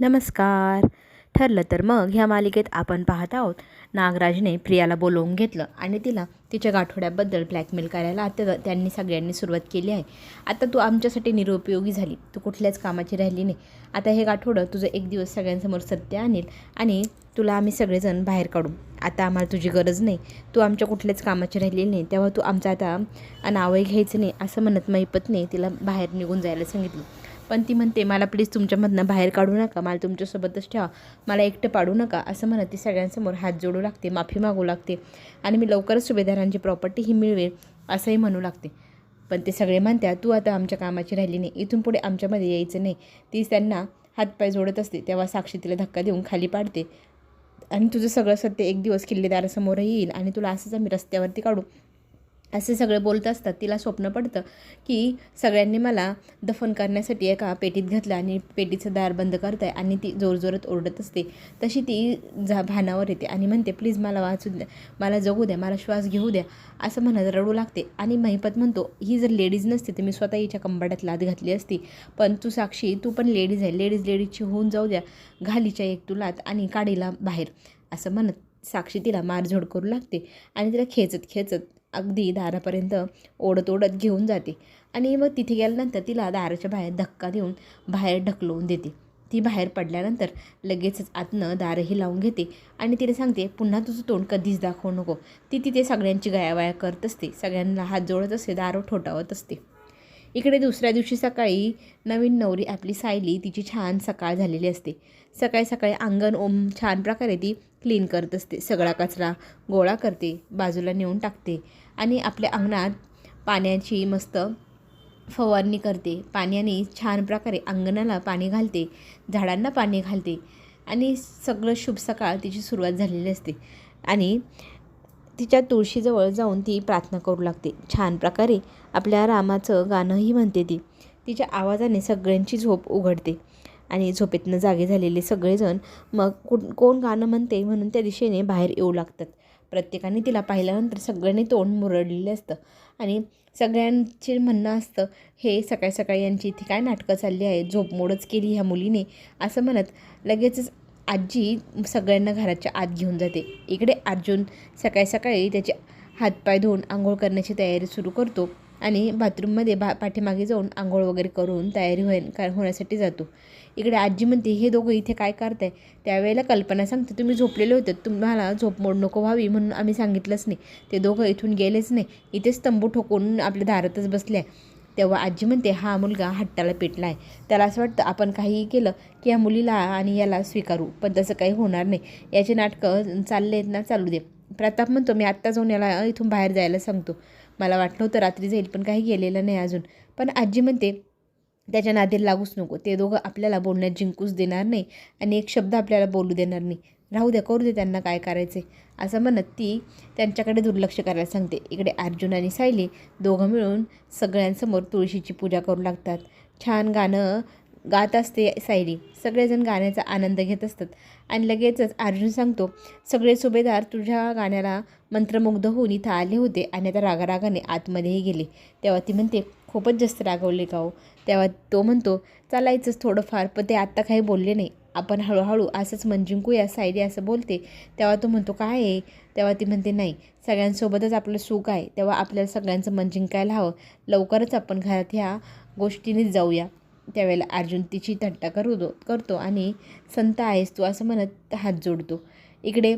नमस्कार. ठरलं तर मग ह्या मालिकेत आपण पाहत आहोत. नागराजने प्रियाला बोलवून घेतलं आणि तिला तिच्या गाठोड्याबद्दल ब्लॅकमेल करायला आता त्यांनी सगळ्यांनी सुरुवात केली आहे. आता तू आमच्यासाठी निरुपयोगी झाली. तू कुठल्याच कामाची राहिली नाही. आता हे गाठोडं तुझं एक दिवस सगळ्यांसमोर सत्य आणेल आणि तुला आम्ही सगळेजण बाहेर काढू. आता आम्हाला तुझी गरज नाही. तू आमच्या कुठल्याच कामाची राहिलेली नाही. तेव्हा तू आमचं आता नावही घ्यायचं नाही असं म्हणत मैपतने तिला बाहेर निघून जायला सांगितलं. पण ती म्हणते मला प्लीज तुमच्यामधनं बाहेर काढू नका मला तुमच्यासोबतच ठेवा. मला एकटं पाडू नका असं म्हणत ती सगळ्यांसमोर हात जोडू लागते माफी मागू लागते आणि मी लवकरच सुभेदारांची प्रॉपर्टी ही मिळवेल असंही म्हणू लागते. पण ते सगळे म्हणत्या तू आता आमच्या कामाची राहिली नाही इथून पुढे आमच्यामध्ये यायचं नाही. ती त्यांना हातपाय जोडत असते तेव्हा साक्षी तिला धक्का देऊन खाली पाडते. आणि तुझं सगळं सत्य एक दिवस किल्लेदारासमोरही येईल आणि तुला असंच आम्ही रस्त्यावरती काढू असे सगळे बोलत असतात तिला स्वप्न पडतं की सगळ्यांनी मला दफन करण्यासाठी एका पेटीत घातलं आणि पेटीचं दार बंद करत आहे आणि ती जोरजोरात ओरडत असते. तशी ती जा भानावर येते आणि म्हणते प्लीज मला वाचू द्या मला जगू द्या मला श्वास घेऊ द्या असं म्हणत रडू लागते. आणि महिपत म्हणतो ही जर लेडीज नसते तर मी स्वतः हिच्या कंबाड्यात लाद घातली असती. पण तू साक्षी तू पण लेडीज आहे. लेडीज लेडीजची होऊन जाऊ द्या घालीच्या एक तू लात आणि काडीला बाहेर असं म्हणत साक्षी तिला मारझोड करू लागते आणि तिला खेचत खेचत अगदी दारापर्यंत ओढत ओढत घेऊन जाते. आणि मग तिथे गेल्यानंतर तिला दाराच्या बाहेर धक्का देऊन बाहेर ढकलवून देते. ती बाहेर पडल्यानंतर लगेचच आतनं दारही लावून घेते आणि तिला सांगते पुन्हा तुझं तोंड कधीच दाखवू नको. ती तिथे सगळ्यांची गयावाया करत असते. सगळ्यांना हात जोडत असते दार ठोठावत असते. इकडे दुसऱ्या दिवशी सकाळी नवीन नवरी आपली सायली तिची छान सकाळ झालेली असते. सकाळी सकाळी अंगण ओम छान प्रकारे ती क्लीन करत असते. सगळा कचरा गोळा करते बाजूला नेऊन टाकते आणि आपल्या अंगणात पाण्याची मस्त फवारणी करते. पाण्याने छान प्रकारे अंगणाला पाणी घालते झाडांना पाणी घालते आणि सगळं शुभ सकाळ तिची सुरुवात झालेली असते. आणि तिच्या तुळशीजवळ जाऊन ती प्रार्थना करू लागते. छान प्रकारे आपल्या रामाचं गाणंही म्हणते ती. तिच्या आवाजाने सगळ्यांची झोप उघडते आणि झोपेतनं जागे झालेले सगळेजण मग कुठ कोण गाणं म्हणते म्हणून त्या दिशेने बाहेर येऊ लागतात. प्रत्येकाने तिला पाहिल्यानंतर सगळ्यांनी तोंड मुरडलेलं असतं आणि सगळ्यांचे म्हणणं असतं हे सकाळी सकाळी यांची इथे काय नाटकं चालली आहे झोपमोडच केली ह्या मुलीने. असं म्हणत लगेचच आजी सगळ्यांना घराच्या आत घेऊन जाते. इकडे अर्जुन सकाळी सकाळी त्याचे हातपाय धुवून आंघोळ करण्याची तयारी सुरू करतो आणि बाथरूममध्ये बा पाठीमागे जाऊन आंघोळ वगैरे करून तयारी होय होण्यासाठी जातो. इकडे आजी म्हणते हे दोघं इथे काय करताय? त्यावेळेला कल्पना सांगते तुम्ही झोपलेले होते तुम्हाला झोप मोड नको व्हावी म्हणून आम्ही सांगितलंच नाही. ते दोघं इथून गेलेच नाही. इथेच तंबू ठोकून आपल्या दारातच बसले आहे. तेव्हा आजी म्हणते हा मुलगा हट्टाला पेटला आहे त्याला असं वाटतं आपण काहीही केलं की या मुलीला आणि याला स्वीकारू पण तसं काही होणार नाही. याचे नाटकं चालले आहेत ना चालू दे. प्रताप म्हणतो मी आत्ता जाऊन याला इथून बाहेर जायला सांगतो. मला वाटलं होतं रात्री जाईल पण काही गेलेलं नाही अजून. पण आजी म्हणते त्याच्या नादीला लागूच नको. ते दोघं आपल्याला बोलण्यात जिंकूच देणार नाही आणि एक शब्द आपल्याला बोलू देणार नाही. राहू द्या करू दे त्यांना काय करायचे असं म्हणत ती त्यांच्याकडे दुर्लक्ष करायला सांगते. इकडे अर्जुन आणि सायली दोघं मिळून सगळ्यांसमोर तुळशीची पूजा करू लागतात. छान गाणं गात असते सायली. सगळेजण गाण्याचा आनंद घेत असतात. आणि लगेचच अर्जुन सांगतो सगळे सुभेदार तुझ्या गाण्याला मंत्रमुग्ध होऊन इथं आले होते आणि आता रागारागाने आतमध्येही गेले. तेव्हा ती म्हणते खूपच जास्त रागवले का हो? तेव्हा तो म्हणतो चालायचंच थोडंफार पण ते आत्ता काही बोलले नाही. आपण हळूहळू असंच मन जिंकूया सायली असं बोलते. तेव्हा तो म्हणतो काय आहे? तेव्हा ती म्हणते नाही सगळ्यांसोबतच आपलं सुख आहे. तेव्हा आपल्याला सगळ्यांचं मन जिंकायला हवं. लवकरच आपण घरात ह्या गोष्टीनेच जाऊया. त्यावेळेला अर्जुन तिची थट्टा करू करतो आणि संत आहेस तू असं म्हणत हात जोडतो. इकडे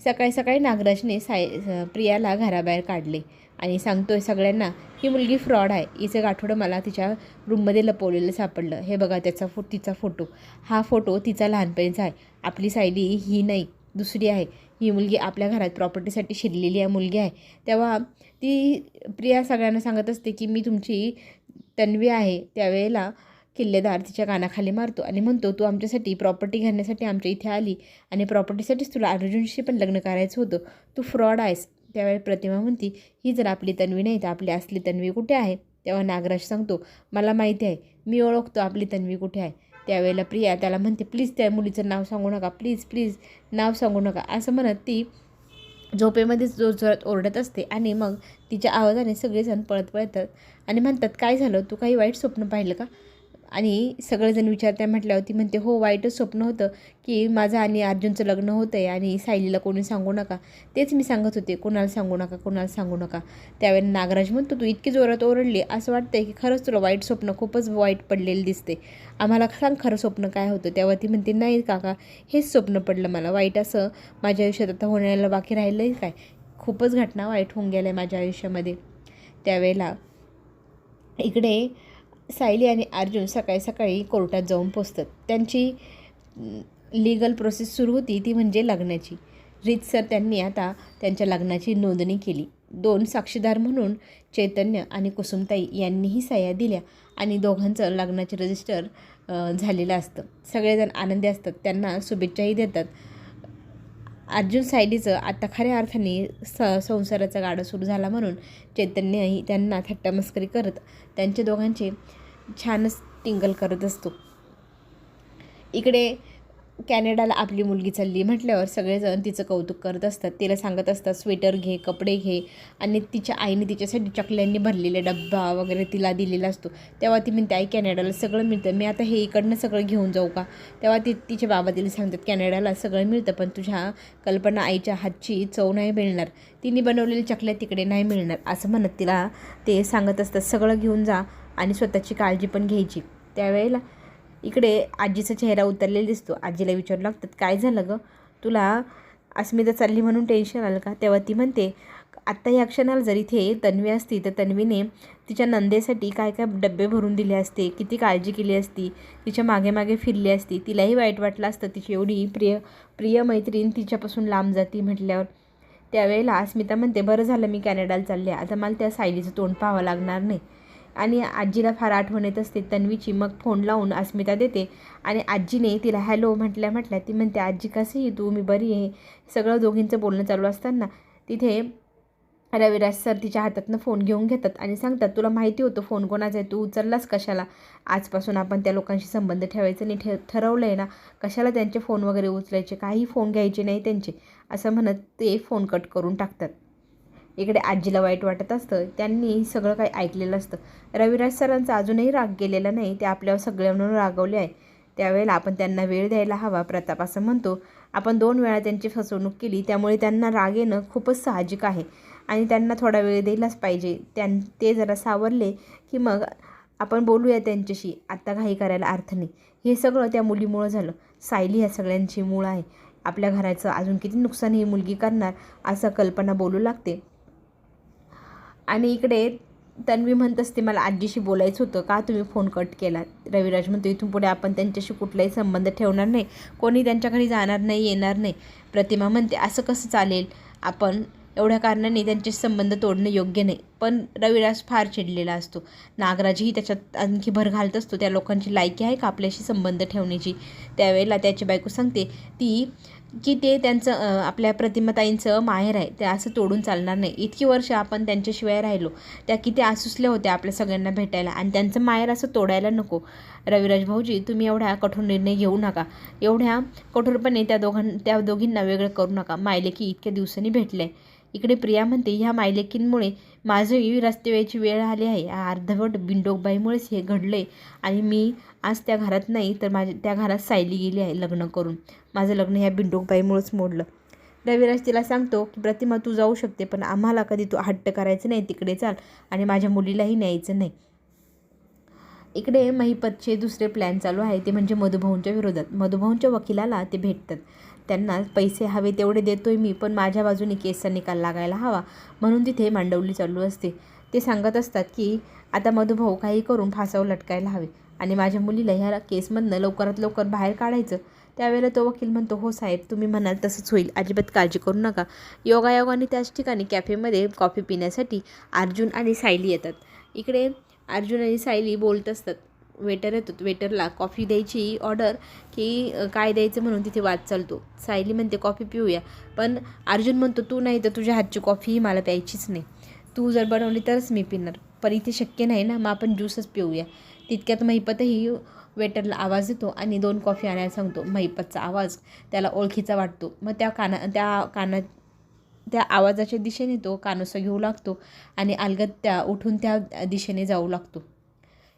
सकाळी सकाळी नागराजने साय प्रियाला घराबाहेर काढले आणि सांगतोय सगळ्यांना ही मुलगी फ्रॉड आहे. हिचं गाठोडं मला तिच्या रूममध्ये लपवलेलं सापडलं. हे बघा त्याचा फो तिचा फोटो. हा फोटो तिचा लहानपणीचा आहे. आपली सायली ही नाही दुसरी आहे. ही मुलगी आपल्या घरात प्रॉपर्टीसाठी शिरलेली आहे मुलगी आहे. तेव्हा ती प्रिया सगळ्यांना सांगत असते की मी तुमची तन्वी आहे त्यावेळेला किल्लेदार तिच्या कानाखाली मारतो आणि म्हणतो तू आमच्यासाठी प्रॉपर्टी घेण्यासाठी आमच्या इथे आली आणि प्रॉपर्टीसाठीच तुला अर्जुनशी पण लग्न करायचं होतं. तू फ्रॉड आहेस. त्यावेळी प्रतिमा म्हणती ही जर आपली तन्वी नाही तर आपली असली तन्वी कुठे आहे? तेव्हा नागराज सांगतो मला माहिती आहे मी ओळखतो आपली तन्वी कुठे आहे. त्यावेळेला प्रिया त्याला म्हणते प्लीज त्या मुलीचं नाव सांगू नका प्लीज प्लीज नाव सांगू नका. असं म्हणत ती झोपेमध्येच जोर जोरात ओरडत असते आणि मग तिच्या आवाजाने सगळेजण पळत पळतात आणि म्हणतात काय झालं? तू काही वाईट स्वप्न पाहिलं का? आणि सगळेजण विचारत्या म्हटल्यावर ती म्हणते हो वाईटच स्वप्न होतं की माझं आणि अर्जुनचं लग्न होतं आहे आणि सायलीला कोणी सांगू नका. तेच मी सांगत होते कोणाला सांगू नका कोणाला सांगू नका. त्यावेळेला नागराज म्हणतो तू इतकी जोरात ओरडली असं वाटतंय की खरंच तुला वाईट स्वप्न खूपच वाईट पडलेलं दिसते आम्हाला सांग खरं स्वप्न काय होतं. तेव्हा ती म्हणते नाही काका हेच स्वप्न पडलं मला. वाईट असं माझ्या आयुष्यात आता होण्याला बाकी राहिलं आहे काय? खूपच घटना वाईट होऊन गेल्या माझ्या आयुष्यामध्ये. त्यावेळेला इकडे सायली आणि अर्जुन सकाळी सकाळी कोर्टात जाऊन पोचतात. त्यांची लिगल प्रोसेस सुरू होती ती म्हणजे लग्नाची. रीतसर त्यांनी आता त्यांच्या लग्नाची नोंदणी केली. दोन साक्षीदार म्हणून चैतन्य आणि कुसुमताई यांनीही सह्या दिल्या आणि दोघांचं लग्नाचे रजिस्टर झालेलं असतं. सगळेजण आनंदी असतात. त्यांना शुभेच्छाही देतात. अर्जुन सायलीचं आता खऱ्या अर्थाने स संसाराचा गाडा सुरू झाला म्हणून चैतन्यही त्यांना थट्टामस्करी करत त्यांच्या दोघांचे छानच टिंगल करत असतो. इकडे कॅनडाला आपली मुलगी चालली म्हटल्यावर सगळेजण तिचं कौतुक करत असतात. तिला सांगत असतात स्वेटर घे कपडे घे. आणि तिच्या आईने तिच्यासाठी चकल्यांनी भरलेले डब्बा वगैरे तिला दिलेला असतो. तेव्हा ती म्हणते आई कॅनडाला सगळं मिळतं. मी आता हे इकडनं सगळं घेऊन जाऊ का? तेव्हा ती तिचे बाबा तिला सांगतात कॅनडाला सगळं मिळतं पण तुझ्या कल्पना आईच्या हातची चव नाही मिळणार. तिने बनवलेली चकल्या तिकडे नाही मिळणार. असं म्हणत तिला ते सांगत असतात सगळं घेऊन जा आणि स्वतःची काळजी पण घ्यायची. त्यावेळेला इकडे आजीचा चेहरा उतरलेला दिसतो. आजीला विचारू लागतात काय झालं गं? तुला अस्मिता चालली म्हणून टेन्शन आलं का? तेव्हा ती म्हणते आत्ता या क्षणाला जर इथे तन्वी असती तर तन्वीने तिच्या नंदेसाठी काय काय डबे भरून दिले असते किती काळजी केली असती तिच्यामागे मागे फिरली असती तिलाही वाईट वाटलं असतं तिची एवढी प्रिय प्रिय मैत्रीण तिच्यापासून लांब जाती म्हटल्यावर. त्यावेळेला अस्मिता म्हणते बरं झालं मी कॅनडाला चालले आता मला त्या सायलीचं तोंड पाहावं लागणार नाही. आणि आजीला फार आठवण येत असते. तन्वीची मग फोन लावून अस्मिता देते आणि आजीने तिला हॅलो म्हटल्या म्हटल्या ती म्हणते आजी कशी आहे तू? मी बरी आहे. सगळं दोघींचं बोलणं चालू असताना तिथे रविराज सर तिच्या हातातनं फोन घेऊन घेतात आणि सांगतात तुला माहिती होतं फोन कोणाचा आहे? तू उचललास कशाला? आजपासून आपण त्या लोकांशी संबंध ठेवायचं नाही. ठे ठरवलं आहे ना कशाला त्यांचे फोन वगैरे उचलायचे? काही फोन घ्यायचे नाही त्यांचे. असं म्हणत ते फोन कट करून टाकतात. इकडे आजीला वाईट वाटत असतं त्यांनी सगळं काही ऐकलेलं असतं. रविराज सरांचा अजूनही राग गेलेला नाही ते आपल्यावर सगळ्यांवर रागवले आहे. त्यावेळेला आपण त्यांना वेळ द्यायला हवा प्रताप असं म्हणतो. आपण दोन वेळा त्यांची फसवणूक केली त्यामुळे त्यांना राग येणं खूपच साहजिक आहे आणि त्यांना थोडा वेळ द्यायलाच पाहिजे. त्यां ते जरा सावरले की मग आपण बोलूया त्यांच्याशी आत्ता काही करायला अर्थ नाही. हे सगळं त्या मुलीमुळं झालं. सायली ह्या सगळ्यांची मूळ आहे. आपल्या घराचं अजून किती नुकसान ही मुलगी करणार असं कल्पना बोलू लागते. आणि इकडे तन्वी म्हणत असते मला आजीशी बोलायचं होतं. का तुम्ही फोन कट केला? रविराज म्हणतो इथून पुढे आपण त्यांच्याशी कुठलाही संबंध ठेवणार नाही. कोणी त्यांच्या घरी जाणार नाही येणार नाही. प्रतिमा म्हणते असं कसं चालेल? आपण एवढ्या कारणाने त्यांचे संबंध तोडणं योग्य नाही. पण रविराज फार चिडलेला असतो. नागराजही त्याच्यात आणखी भर घालत असतो. त्या लोकांची लायकी आहे का आपल्याशी संबंध ठेवण्याची? त्यावेळेला त्याची बायको सांगते ती की ते त्यांचं आपल्या प्रतिमाताईंचं माहेर आहे ते असं तोडून चालणार नाही. इतकी वर्ष आपण त्यांच्याशिवाय राहिलो. त्या किती आसुसल्या होत्या आपल्या सगळ्यांना भेटायला. आणि त्यांचं माहेर असं तोडायला नको. रविराज भाऊजी तुम्ही एवढ्या कठोर निर्णय घेऊ नका. एवढ्या कठोरपणे त्या दोघां त्या दोघींना वेगळं करू नका. मायलेकी इतक्या दिवसांनी भेटले इकडे प्रिया म्हणते ह्या मायलेकींमुळे माझंही रस्त्याची वेळ आली आहे. अर्धवट बिंडोकबाईमुळेच हे घडले आणि मी आज त्या घरात नाही तर माझ्या त्या घरात सायली गेली आहे लग्न करून. माझं लग्न ह्या बिंडोकबाईमुळेच मोडलं. रविराज तिला सांगतो की प्रतिमा तू जाऊ शकते पण आम्हाला कधी तू हट्ट करायचं नाही तिकडे चाल आणि माझ्या मुलीलाही न्यायचं नाही. इकडे महिपतचे दुसरे प्लॅन चालू आहे ते म्हणजे मधुभाऊंच्या विरोधात. मधुभाऊंच्या वकिलाला ते भेटतात. त्यांना पैसे हवे तेवढे देतोय मी पण माझ्या बाजूने केसचा निकाल लागायला हवा म्हणून तिथे मांडवली चालू असते. ते सांगत असतात की आता मधुभाऊ काही करून फासावर लटकायला हवे आणि माझ्या मुलीला ह्या केसमधनं लवकरात लवकर बाहेर काढायचं. त्यावेळेला तो वकील म्हणतो हो साहेब तुम्ही म्हणाल तसंच होईल. अजिबात काळजी करू नका. योगायोगाने त्याच ठिकाणी कॅफेमध्ये कॉफी पिण्यासाठी अर्जुन आणि सायली येतात. इकडे अर्जुन आणि सायली बोलत असतात. वेटर येतो वेटरला कॉफी द्यायची ऑर्डर की काय द्यायचं म्हणून तिथे वाद चालतो. सायली म्हणते कॉफी पिऊया. पण अर्जुन म्हणतो तू नाही तर तुझ्या हातची कॉफी मला प्यायचीच नाही. तू जर बनवली तरच मी पिणार. पण इथे शक्य नाही ना मग आपण ज्यूसच पिऊया. तितक्यात महिपतही वेटरला आवाज येतो आणि दोन कॉफी आणायला सांगतो महिपतचा आवाज. त्याला ओळखीचा वाटतो. मग त्या काना त्या काना त्या आवाजाच्या दिशेने तो कानोसा घेऊ लागतो आणि अलगद त्या उठून त्या दिशेने जाऊ लागतो.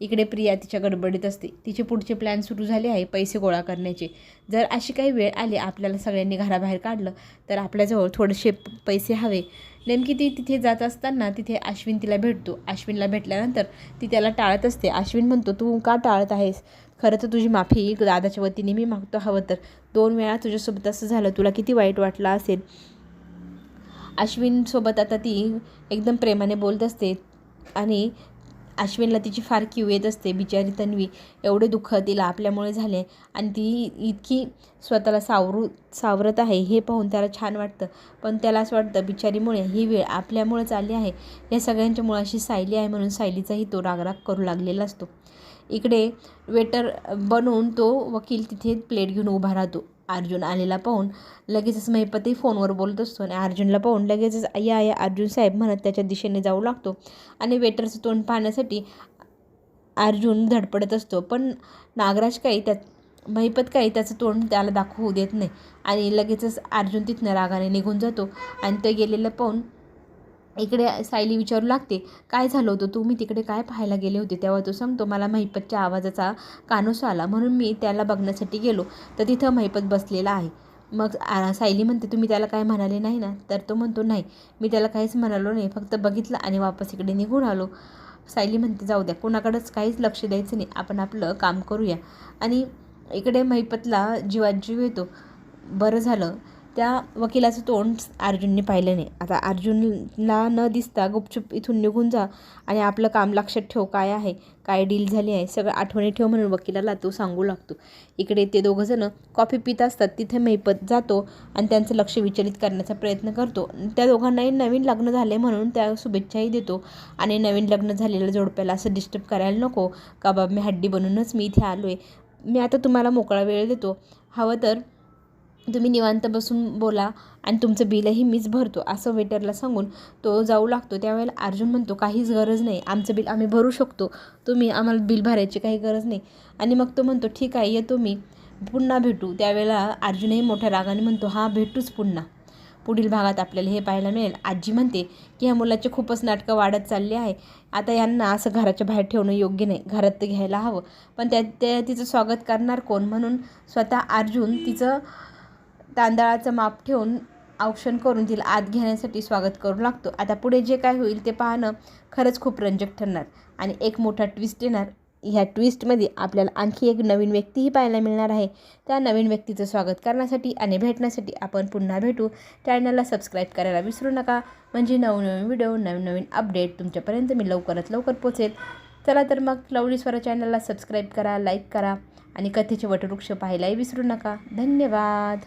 इकडे प्रिया तिच्या गडबडीत असते. तिचे पुढचे प्लॅन सुरू झाले आहे पैसे गोळा करण्याचे. जर अशी काही वेळ आली आपल्याला सगळ्यांनी घराबाहेर काढलं तर आपल्याजवळ थोडेसे पैसे हवे. नेमकी ती तिथे जात असताना तिथे अश्विन तिला भेटतो. अश्विनला भेटल्यानंतर ती त्याला टाळत असते. अश्विन म्हणतो तू का टाळत आहेस? खरं तर तुझी माफी दादाच्या वतीने मी मागतो हवं तर. दोन वेळा तुझ्यासोबत असं झालं. तुला किती वाईट वाटलं असेल? अश्विनसोबत आता ती एकदम प्रेमाने बोलत असते आणि अश्विनला तिची फार किव येत असते. बिचारी तन्वी एवढे दुःख तिला आपल्यामुळे झाले आणि ती इतकी स्वतःला सावरू सावरत आहे हे पाहून त्याला छान वाटतं. पण त्याला असं वाटतं बिचारीमुळे ही वेळ आपल्यामुळेच आली आहे. या सगळ्यांच्या मुळाशी सायली आहे म्हणून सायलीचाही तो रागराग करू लागलेला असतो. इकडे वेटर बनवून तो वकील तिथे प्लेट घेऊन उभा राहतो. अर्जुन आलेला पाहून लगेचच महिपतही फोनवर बोलत असतो आणि अर्जुनला पाहून लगेचच या या अर्जुन साहेब म्हणत त्याच्या दिशेने जाऊ लागतो. आणि वेटरचं तोंड पाहण्यासाठी अर्जुन धडपडत असतो. पण नागराज काही त्यात महिपत काही त्याचं तोंड त्याला दाखवू देत नाही. आणि लगेचच अर्जुन तिथनं रागाने निघून जातो. आणि ते गेलेलं पाहून इकडे सायली विचारू लागते काय झालं होतं? तुम्ही मी तिकडे काय पाहायला गेले होते? तेव्हा तो सांगतो मला महिपतच्या आवाजाचा कानोस आला म्हणून मी त्याला बघण्यासाठी गेलो. तर तिथं महिपत बसलेला आहे. मग सायली म्हणते तुम्ही त्याला काय म्हणाले नाही ना? तर तो म्हणतो नाही मी त्याला काहीच म्हणालो नाही फक्त बघितलं आणि वापस इकडे निघून आलो. सायली म्हणते जाऊ द्या कोणाकडंच काहीच लक्ष द्यायचं नाही आपण आपलं काम करूया. आणि इकडे महिपतला जीवात जीव येतो. बरं झालं. त्या वकिलाचं तोंड अर्जुनने पाहिलं नाही. आता अर्जुनला न दिसता गुपचूप इथून निघून जा आणि आपलं काम लक्षात ठेव काय आहे काय डील झाली आहे सगळं आठवणी ठेव म्हणून वकिलाला तो सांगू लागतो. इकडे ते दोघंजणं कॉफी पित असतात तिथे मैपत जातो आणि त्यांचं लक्ष विचलित करण्याचा प्रयत्न करतो. त्या दोघांनाही नवीन लग्न झाले म्हणून त्या शुभेच्छाही देतो. आणि नवीन लग्न झालेल्या जोडप्याला असं डिस्टर्ब करायला नको. का बाबा मी हड्डी बनूनच मी इथे आलो आहे मी आता तुम्हाला मोकळा वेळ देतो. हवं तर तुम्ही निवांत बसून बोला आणि तुमचं बिलही मीच भरतो असं वेटरला सांगून तो जाऊ लागतो. त्यावेळेला अर्जुन म्हणतो काहीच गरज नाही आमचं बिल आम्ही भरू शकतो. तुम्ही आम्हाला बिल भरायची काही गरज नाही. आणि मग तो म्हणतो ठीक आहे येतो मी पुन्हा भेटू. त्यावेळेला अर्जुनही मोठ्या रागाने म्हणतो हा भेटूच पुन्हा. पुढील भागात आपल्याला हे पाहायला मिळेल. आजी म्हणते की ह्या मुलाचे खूपच नाटकं वाढत चालली आहे. आता यांना असं घराच्या बाहेर ठेवणं योग्य नाही. घरात तर घ्यायला हवं. पण त्या त्या तिचं स्वागत करणार कोण? म्हणून स्वतः अर्जुन तिचं तांदळाचं माप ठेवून औक्षण करून तिला आत घेण्यासाठी स्वागत करू लागतो. आता पुढे जे काय होईल ते पाहणं खरंच खूप रंजक ठरणार. आणि एक मोठा ट्विस्ट येणार. ह्या ट्विस्टमध्ये आपल्याला आणखी एक नवीन व्यक्तीही पाहायला मिळणार आहे. त्या नवीन व्यक्तीचं स्वागत करण्यासाठी आणि भेटण्यासाठी आपण पुन्हा भेटू. चॅनलला सबस्क्राईब करायला विसरू नका. म्हणजे नवनवीन व्हिडिओ नवीन नवीन अपडेट तुमच्यापर्यंत मी लवकरात लवकर पोचेल चला तर मग लवली स्वरा चॅनलला सबस्क्राईब करा लाईक करा आणि कथेचे वटवृक्ष पाहायलाही विसरू नका. धन्यवाद.